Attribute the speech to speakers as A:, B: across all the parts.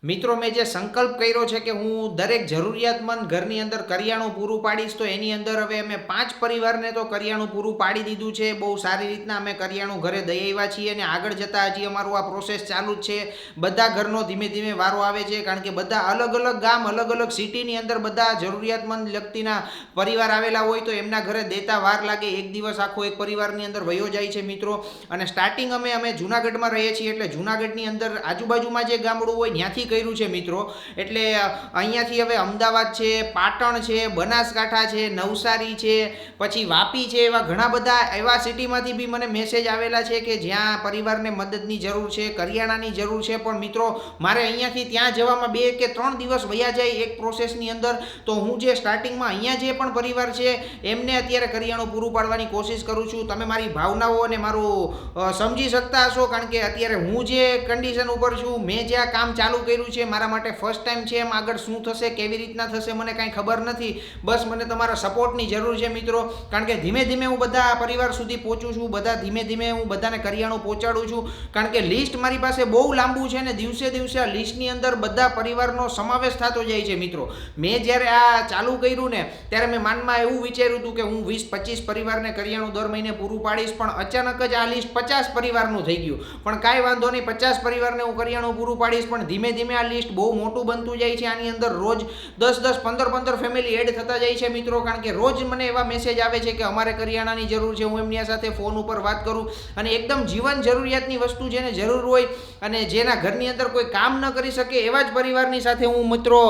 A: મિત્રો, મેં જે સંકલ્પ કર્યો છે કે હું દરેક જરૂરિયાતમંદ ઘરની અંદર કરિયાણું પૂરું પાડીશ, તો એની અંદર હવે અમે પાંચ પરિવારને તો કરિયાણું પૂરું પાડી દીધું છે. બહુ સારી રીતના અમે કરિયાણું ઘરે દઈ આવ્યા છીએ અને આગળ જતાં હજી અમારું આ પ્રોસેસ ચાલુ જ છે. બધા ઘરનો ધીમે ધીમે વારો આવે છે, કારણ કે બધા અલગ અલગ ગામ, અલગ અલગ સિટીની અંદર બધા જરૂરિયાતમંદ વ્યક્તિના પરિવાર આવેલા હોય તો એમના ઘરે દેતા વાર લાગે, એક દિવસ આખો એક પરિવારની અંદર વયો જાય છે મિત્રો. અને સ્ટાર્ટિંગ અમે અમે જુનાગઢમાં રહીએ છીએ, એટલે જુનાગઢની અંદર આજુબાજુમાં જે ગામડું હોય, ત્યાંથી કર્યું છે મિત્રો. એટલે અહીંયાથી હવે અમદાવાદ છે, પાટણ છે, બનાસકાંઠા છે, નવસારી છે, પછી વાપી છે, એવા ઘણા બધા એવા સિટીમાંથી બી મને મેસેજ આવેલા છે કે જ્યાં પરિવારને મદદની જરૂર છે, કરિયાણાની જરૂર છે. પણ મિત્રો, મારે અહીંયાથી ત્યાં જવામાં બે કે ત્રણ દિવસ વયા જાય એક પ્રોસેસની અંદર. તો હું જે સ્ટાર્ટિંગમાં અહીંયા જે પણ પરિવાર છે, એમને અત્યારે કરિયાણું પૂરું પાડવાની કોશિશ કરું છું. તમે મારી ભાવનાઓ અને મારું સમજી શકતા હશો. કારણ કે અત્યારે હું જે કન્ડિશન ઉપર છું, મેં જ્યાં કામ ચાલુ કર્યું છે, મારા માટે ફર્સ્ટ ટાઈમ છે, એમ આગળ શું થશે, કેવી રીતના થશે, મને કાંઈ ખબર નથી. બસ મને તમારા સપોર્ટની જરૂર છે મિત્રો. કારણ કે ધીમે ધીમે હું બધા પરિવાર સુધી પહોંચું છું, બધા ધીમે ધીમે હું બધાને કરિયાણું પહોંચાડું છું. કારણ કે લિસ્ટ મારી પાસે બહુ લાંબુ છે ને દિવસે દિવસે આ લિસ્ટની અંદર બધા પરિવારનો સમાવેશ થતો જાય છે મિત્રો. મેં જ્યારે આ ચાલુ કર્યું ને, ત્યારે મેં માનમાં એવું વિચાર્યું હતું કે હું વીસ પચીસ પરિવારને કરિયાણું દર મહિને પૂરું પાડીશ, પણ અચાનક જ આ લિસ્ટ પચાસ પરિવારનું થઈ ગયું. પણ કાંઈ વાંધો નહીં, પચાસ પરિવારને હું કરિયાણું પૂરું પાડીશ, પણ ધીમે ધીમે આ લિસ્ટ બહુ મોટું બનતું જાય છે આની અંદર રોજ દસ દસ, પંદર પંદર ફેમિલી એડ થતા જાય છે મિત્રો. કારણ કે રોજ મને એવા મેસેજ આવે છે કે અમારે કરિયાણાની જરૂર છે, હું એમની સાથે ફોન ઉપર વાત કરું અને એકદમ જીવન જરૂરિયાતની વસ્તુ જેને જરૂર હોય અને જેના ઘરની અંદર કોઈ કામ ન કરી શકે એવા જ પરિવારની સાથે હું મિત્રો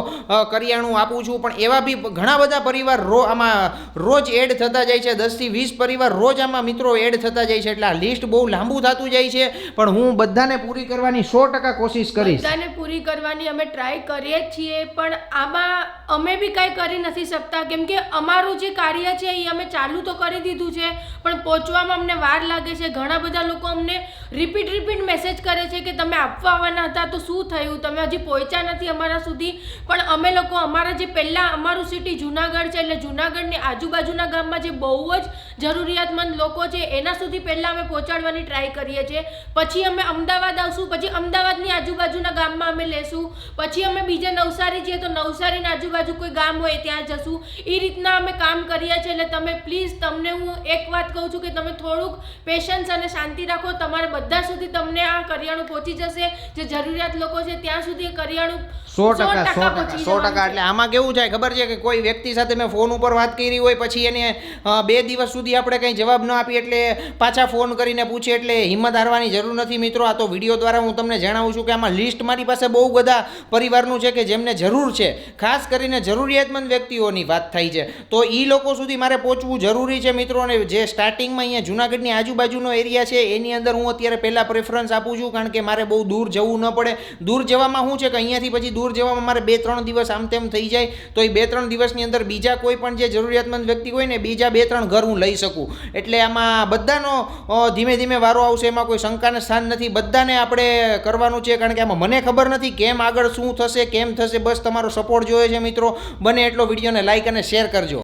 A: કરિયાણું આપું છું. પણ એવા બી ઘણા બધા પરિવાર રો, આમાં રોજ એડ થતા જાય છે દસથી વીસ પરિવાર રોજ આમાં મિત્રો એડ થતા જાય છે. એટલે આ લિસ્ટ બહુ લાંબુ થતું જાય છે. પણ હું બધાને પૂરી કરવાની સો ટકા કોશિશ કરીશ.
B: બધાને પૂરી કરવાની અમે ટ્રાય કરીએ છીએ, પણ આમાં અમે બી કાંઈ કરી નથી શકતા. કેમ કે અમારું જે કાર્ય છે એ અમે ચાલુ તો કરી દીધું છે, પણ પહોંચવામાં અમને વાર લાગે છે. ઘણા બધા લોકો અમને રિપીટ રિપીટ મેસેજ કરે છે કે તમે આપવા આવવાના હતા, તો શું થયું? તમે હજી પહોંચ્યા નથી અમારા સુધી. પણ અમે લોકો અમારા જે પહેલાં અમારું સિટી જુનાગઢ છે, એટલે જુનાગઢની આજુબાજુના ગામમાં જે બહુ જ જરૂરિયાતમંદ લોકો છે, એના સુધી પહેલાં અમે પહોંચાડવાની ટ્રાય કરીએ છીએ. પછી અમે અમદાવાદ આવશું, પછી અમદાવાદની આજુબાજુના ગામમાં અમે લેશું. પછી અમે બીજા નવસારી જઈએ તો નવસારીના આજુબાજુ કોઈ ગામ હોય ત્યાં જશું. એ રીતના અમે કામ કરીએ છીએ એટલે તમે પ્લીઝ તમને હું એક વાત કહું છું કે તમે થોડુંક પેશન્સ અને શાંતિ રાખો. તમારે બધા સુધી તમને આ કરિયાણું પહોંચી જશે. જે જરૂરિયાત લોકો છે ત્યાં સુધી કરિયાણું
A: સો ટકા સો ટકા સો ટકા. એટલે આમાં કેવું થાય ખબર છે કે કોઈ વ્યક્તિ સાથે મેં ફોન ઉપર વાત કરી હોય પછી એને બે દિવસ સુધી આપણે કંઈ જવાબ ન આપીએ એટલે પાછા ફોન કરીને પૂછે એટલે હિંમત હારવાની જરૂર નથી. મિત્રો આ તો વીડિયો દ્વારા હું તમને જણાવું છું કે આમાં લિસ્ટ મારી પાસે બહુ બધા પરિવારનું છે કે જેમને જરૂર છે. ખાસ કરીને જરૂરિયાતમંદ વ્યક્તિઓની વાત થાય છે. તો એ લોકો સુધી મારે પહોંચવું જરૂરી છે મિત્રો અને જે સ્ટાર્ટિંગમાં અહીંયા જુનાગઢની આજુબાજુનો એરિયા છે, એની અંદર હું અત્યારે પહેલાં પ્રેફરન્સ આપું છું કારણ કે મારે બહુ દૂર જવું ન પડે. દૂર જવામાં શું છે કે અહીંયાથી પછી દૂર જવામાં મારે બે ત્રણ દિવસ આમ તેમ થઈ જાય. તો એ બે ત્રણ દિવસની અંદર બીજા કોઈ પણ જે જરૂરિયાતમંદ વ્યક્તિ હોય ને બીજા બે ત્રણ ઘર હું લઈ શકું. એટલે આમાં બધાનો ધીમે ધીમે વારો આવશે, એમાં કોઈ શંકાને સ્થાન નથી. બધાને આપણે કરવાનું છે કારણ કે આમાં મને ખબર નથી કેમ આગળ શું થશે, કેમ થશે, બસ તમારો સપોર્ટ જોઈએ છે મિત્રો. બને એટલો વિડીયોને લાઈક અને શેર કરજો.